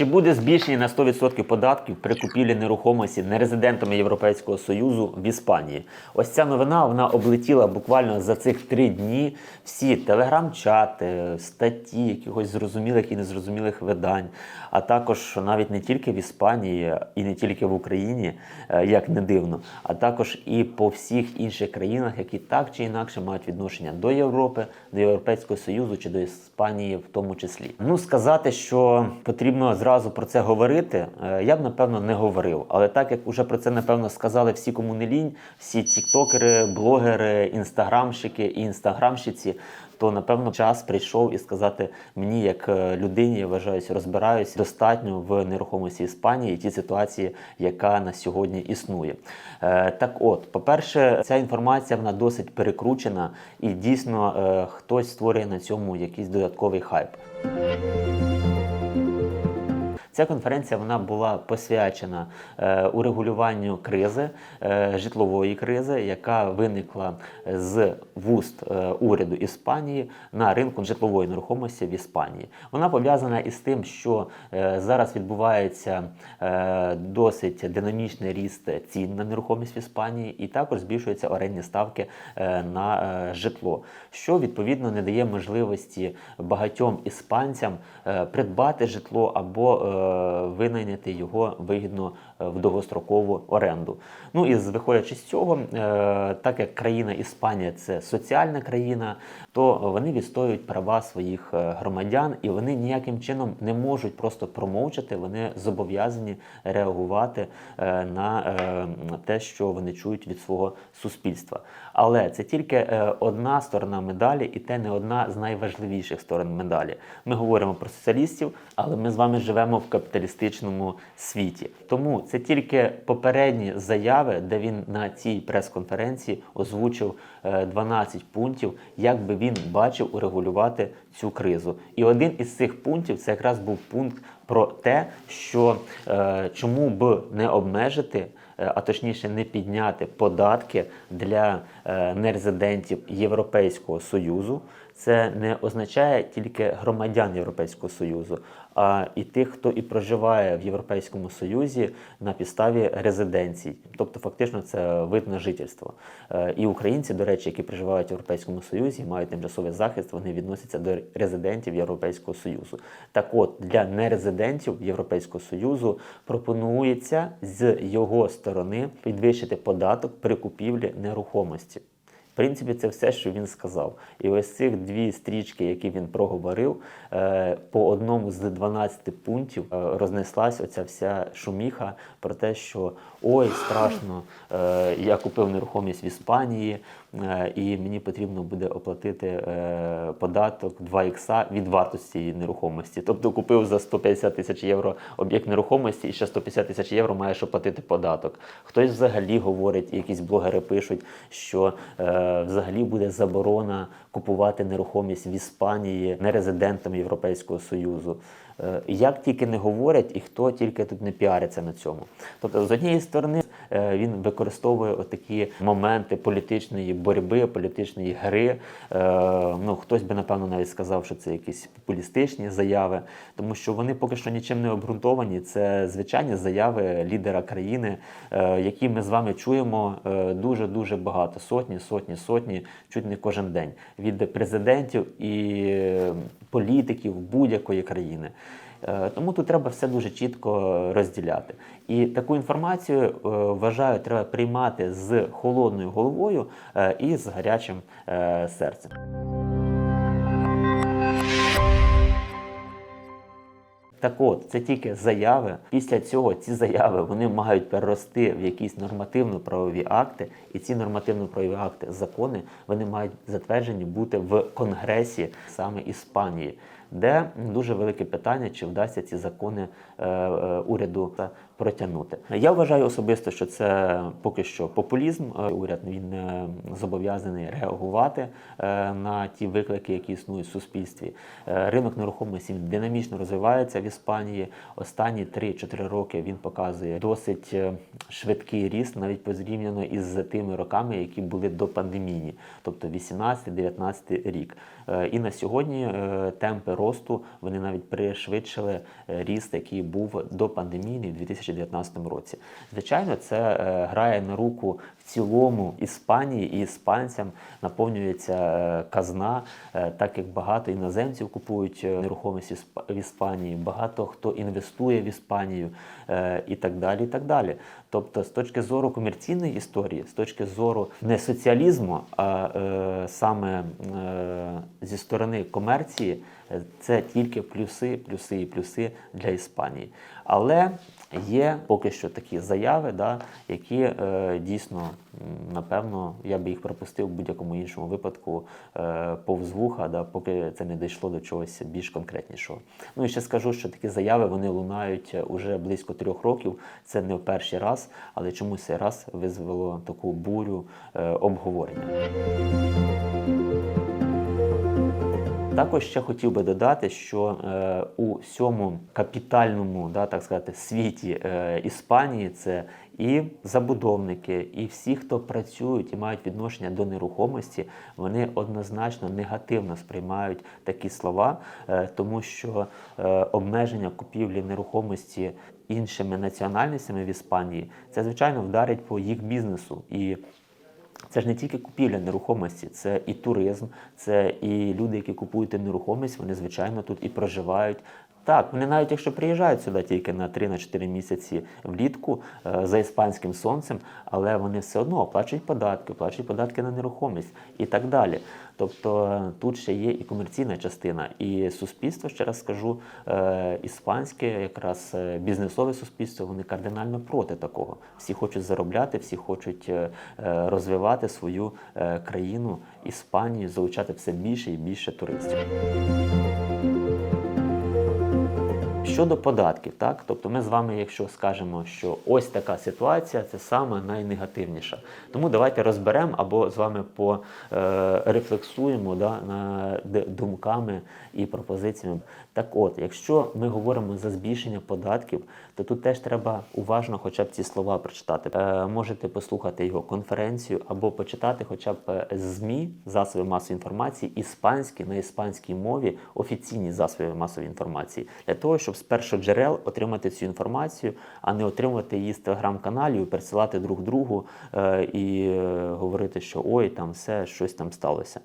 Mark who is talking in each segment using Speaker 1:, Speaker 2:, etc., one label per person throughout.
Speaker 1: Чи буде збільшення на 100% податків при купівлі нерухомості нерезидентами Європейського Союзу в Іспанії? Ось ця новина вона облетіла буквально за цих три дні всі телеграм-чати, статті, якихось зрозумілих і незрозумілих видань, а також навіть не тільки в Іспанії і не тільки в Україні, е, як не дивно, а також і по всіх інших країнах, які так чи інакше мають відношення до Європи, до Європейського Союзу чи до Іспанії в тому числі. Ну сказати, що потрібно зразу про це говорити, е, я б напевно не говорив. Але так як уже про це напевно сказали всі, кому не лінь, всі тіктокери, блогери, інстаграмщики і інстаграмщиці. То напевно час прийшов і сказати мені, як е, людині, я вважаюся, розбираюсь достатньо в нерухомості Іспанії і ті ситуації, яка на сьогодні існує. Е, так, от, по-перше, ця інформація вона досить перекручена, і дійсно хтось створює на цьому якийсь додатковий хайп. Ця конференція вона була посвячена е, урегулюванню кризи, е, житлової кризи, яка виникла з вуст е, уряду Іспанії на ринку житлової нерухомості в Іспанії. Вона пов'язана із тим, що зараз відбувається досить динамічний ріст цін на нерухомість в Іспанії, і також збільшуються орендні ставки на житло, що відповідно не дає можливості багатьом іспанцям придбати житло або винайняти його вигідно е, в довгострокову оренду. Ну і виходячи з цього, е, так як країна Іспанія це соціальна країна, то вони відстоюють права своїх е, громадян, і вони ніяким чином не можуть просто промовчати, вони зобов'язані реагувати е, на е, те, що вони чують від свого суспільства. Але це тільки е, одна сторона медалі, і те не одна з найважливіших сторон медалі. Ми говоримо про соціалістів, але ми з вами живемо в капіталістичному світі. Тому це тільки попередні заяви, де він на цій прес-конференції озвучив е, 12 пунктів, як би він бачив урегулювати цю кризу. І один із цих пунктів це якраз був пункт про те, що е, чому б не обмежити е, а точніше не підняти податки для е, нерезидентів Європейського Союзу. Це не означає тільки громадян Європейського Союзу, а і тих, хто і проживає в Європейському Союзі на підставі резиденцій. Тобто, фактично, це вид на жительство. Е, І українці, до речі, які проживають в Європейському Союзі, мають тимчасовий захист, вони відносяться до резидентів Європейського Союзу. Так от, для нерезидентів Європейського Союзу пропонується з його сторони підвищити податок при купівлі нерухомості. В принципі, це все, що він сказав. І ось цих дві стрічки, які він проговорив, е, по одному з 12 пунктів е, рознеслась оця вся шуміха про те, що ой, страшно, е, я купив нерухомість в Іспанії, і мені потрібно буде оплатити е, податок 2 ікса від вартості нерухомості. Тобто купив за 150 тисяч євро об'єкт нерухомості і ще 150 тисяч євро маєш оплатити податок. Хтось взагалі говорить, якісь блогери пишуть, що е, взагалі буде заборона купувати нерухомість в Іспанії нерезидентам Європейського Союзу. Е, Як тільки не говорять, і хто тільки тут не піариться на цьому. Тобто, з однієї сторони, е, він використовує отакі моменти політичної боротьби, політичної гри. Е, Ну, хтось би, напевно, навіть сказав, що це якісь популістичні заяви, тому що вони поки що нічим не обґрунтовані. Це звичайні заяви лідера країни, е, які ми з вами чуємо е, дуже-дуже багато. Сотні, сотні, сотні, чуть не кожен день від президентів і е, політиків будь-якої країни. Е, Тому тут треба все дуже чітко розділяти. І таку інформацію е, вважаю, треба приймати з холодною головою е, і з гарячим серцем. Так от, це тільки заяви. Після цього ці заяви вони мають перерости в якісь нормативно-правові акти, і ці нормативно-правові акти, закони, вони мають затверджені бути в Конгресі саме Іспанії, де дуже велике питання, чи вдасться ці закони е, е, уряду протягнути. Я вважаю особисто, що це поки що популізм. Е, Уряд він не зобов'язаний реагувати на ті виклики, які існують в суспільстві. Ринок нерухомості динамічно розвивається в Іспанії. Останні 3-4 роки він показує досить швидкий ріст, навіть порівняно із тими роками, які були до пандемії, тобто 18-19 рік. І на сьогодні темпи росту вони навіть пришвидшили е, ріст, який був до пандемійний в 2019 році. Звичайно, це е, грає на руку в цілому Іспанії і іспанцям наповнюється е, казна, так як багато іноземців купують нерухомість в Іспанії, багато хто інвестує в Іспанію і так далі. І так далі. Тобто, з точки зору комерційної історії, з точки зору не соціалізму, а саме зі сторони комерції, це тільки плюси, плюси і плюси для Іспанії. Але є поки що такі заяви, да, які е, дійсно, напевно, я би їх пропустив в будь-якому іншому випадку е, повз вуха, да, поки це не дійшло до чогось більш конкретнішого. Ну і ще скажу, що такі заяви вони лунають уже близько трьох років. Це не в перший раз, але чомусь цей раз визвело таку бурю е, обговорення. Також ще хотів би додати, що е, у всьому капітальному, да, так сказати, світі е, Іспанії це і забудовники, і всі, хто працюють і мають відношення до нерухомості, вони однозначно негативно сприймають такі слова, е, тому що е, обмеження купівлі нерухомості іншими національностями в Іспанії це звичайно вдарить по їх бізнесу і. Це ж не тільки купівля нерухомості, це і туризм, це і люди, які купують нерухомість, вони звичайно тут і проживають. Так, вони навіть якщо приїжджають сюди тільки на 3-4 місяці влітку е, за іспанським сонцем, але вони все одно оплачують податки, оплачують податки на нерухомість і так далі. Тобто е, тут ще є і комерційна частина, і суспільство, ще раз скажу, е, іспанське, якраз бізнесове суспільство, вони кардинально проти такого. Всі хочуть заробляти, всі хочуть розвивати свою країну, Іспанію, залучати все більше і більше туристів. Щодо податків, так тобто ми з вами, якщо скажемо, що ось така ситуація, це саме найнегативніша. Тому давайте розберемо або з вами порефлексуємо да, над думками і пропозиціями. Так от, якщо ми говоримо за збільшення податків, то тут теж треба уважно хоча б ці слова прочитати. Е, можете послухати його конференцію або почитати хоча б е, ЗМІ, засоби масової інформації, іспанські на іспанській мові, офіційні засоби масової інформації, для того, щоб з першоджерел отримати цю інформацію, а не отримувати її з телеграм-каналів, пересилати друг другу е, і е, говорити, що ой, там все щось там сталося.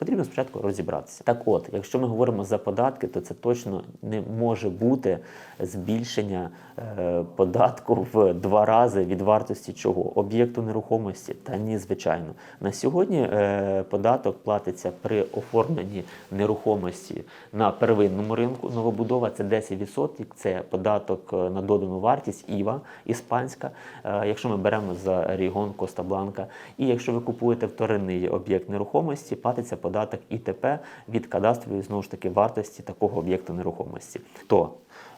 Speaker 1: Потрібно спочатку розібратися. Так от, якщо ми говоримо за податки, то це точно не може бути збільшення е, податку в два рази від вартості чого? Об'єкту нерухомості. Та ні, звичайно. На сьогодні е, податок платиться при оформленні нерухомості на первинному ринку. Новобудова це 10%, це податок е, на додану вартість, ІВА іспанська. Е, якщо ми беремо за Рігон, Коста Бланка, і якщо ви купуєте вторинний об'єкт нерухомості, платиться податок ІТП від кадастрової знову ж таки вартості такого об'єкту нерухомості. То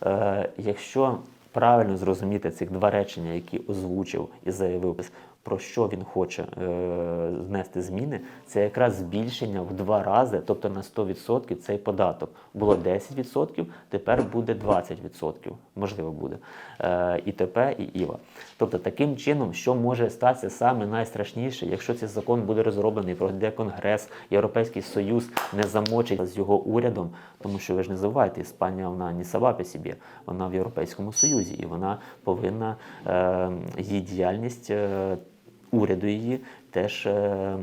Speaker 1: е, якщо правильно зрозуміти цих два речення, які озвучив і заявив, про що він хоче е, внести зміни, це якраз збільшення в два рази, тобто на 100% цей податок. Було 10%, тепер буде 20%, можливо буде. Е, ІТП і ІВА. Тобто таким чином, що може статися саме найстрашніше, якщо цей закон буде розроблений, пройде Конгрес, Європейський Союз не замочить з його урядом, тому що ви ж не забувайте, Іспанія вона не сама по собі, вона в Європейському Союзі, і вона повинна е, її діяльність. Уряду її теж е,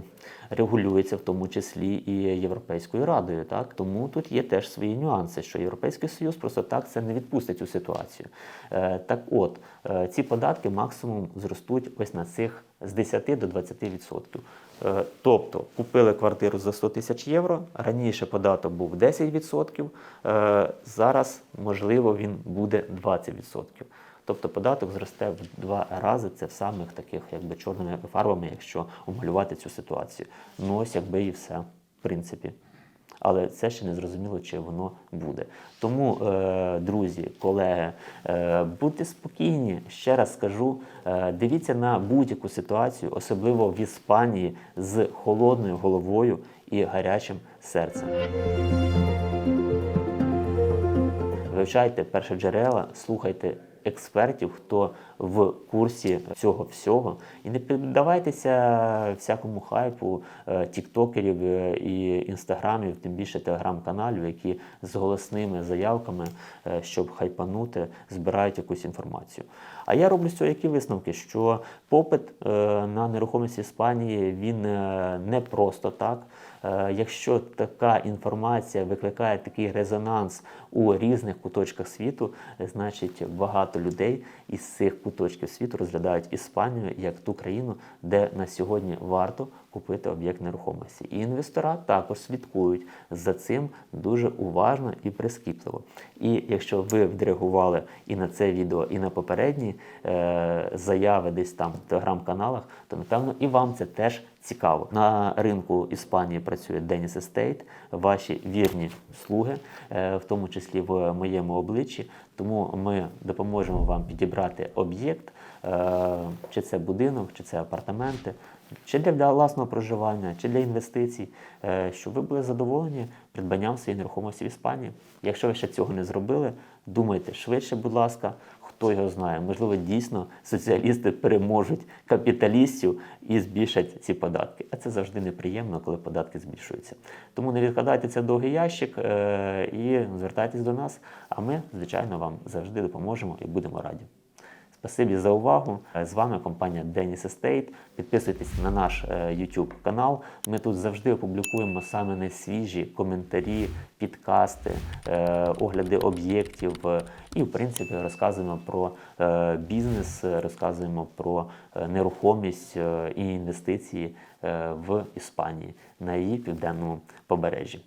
Speaker 1: регулюється, в тому числі і Європейською радою. Так тому тут є теж свої нюанси, що Європейський Союз просто так це не відпустить цю ситуацію. Е, так, от е, ці податки максимум зростуть ось на цих з 10 до 20%. Е, Тобто купили квартиру за 100 тисяч євро. Раніше податок був 10%, е, зараз можливо він буде 20%. Тобто податок зросте в два рази. Це в самих таких, якби чорними фарбами, якщо умалювати цю ситуацію. Ну ось якби і все, в принципі. Але це ще не зрозуміло, чи воно буде. Тому, е, друзі, колеги, е, будьте спокійні. Ще раз скажу: е, дивіться на будь-яку ситуацію, особливо в Іспанії, з холодною головою і гарячим серцем. Вивчайте перші джерела, слухайте експертів, хто в курсі цього всього. І не піддавайтеся всякому хайпу е, тіктокерів е, і інстаграмів, тим більше телеграм-каналів, які з голосними заявками, е, щоб хайпанути, збирають якусь інформацію. А я роблю з цього які висновки, що попит на нерухомість Іспанії він не просто так. Е, Якщо така інформація викликає такий резонанс у різних куточках світу, е, значить багато людей із цих куточків світу розглядають Іспанію як ту країну, де на сьогодні варто купити об'єкт нерухомості. І інвестора також слідкують за цим дуже уважно і прискіпливо. І якщо ви відреагували і на це відео, і на попередні е, заяви десь там в телеграм-каналах, то напевно і вам це теж цікаво. На ринку Іспанії працює Деніс Естейт, ваші вірні слуги, е, в тому числі в моєму обличчі. Тому ми допоможемо вам підібрати об'єкт, е, чи це будинок, чи це апартаменти, чи для власного проживання, чи для інвестицій, е, щоб ви були задоволені придбанням своєї нерухомості в Іспанії. Якщо ви ще цього не зробили, думайте швидше, будь ласка. Хто його знає, можливо, дійсно соціалісти переможуть капіталістів і збільшать ці податки. А це завжди неприємно, коли податки збільшуються. Тому не відкладайте це довгий ящик е, і звертайтесь до нас. А ми, звичайно, вам завжди допоможемо і будемо раді. Спасибі за увагу. Е, З вами компанія Dennis Estate. Підписуйтесь на наш е, YouTube канал. Ми тут завжди опублікуємо саме найсвіжі коментарі, підкасти, е, огляди об'єктів і, в принципі, розказуємо про бізнес, розказуємо про нерухомість і інвестиції в Іспанії на її південному побережжі.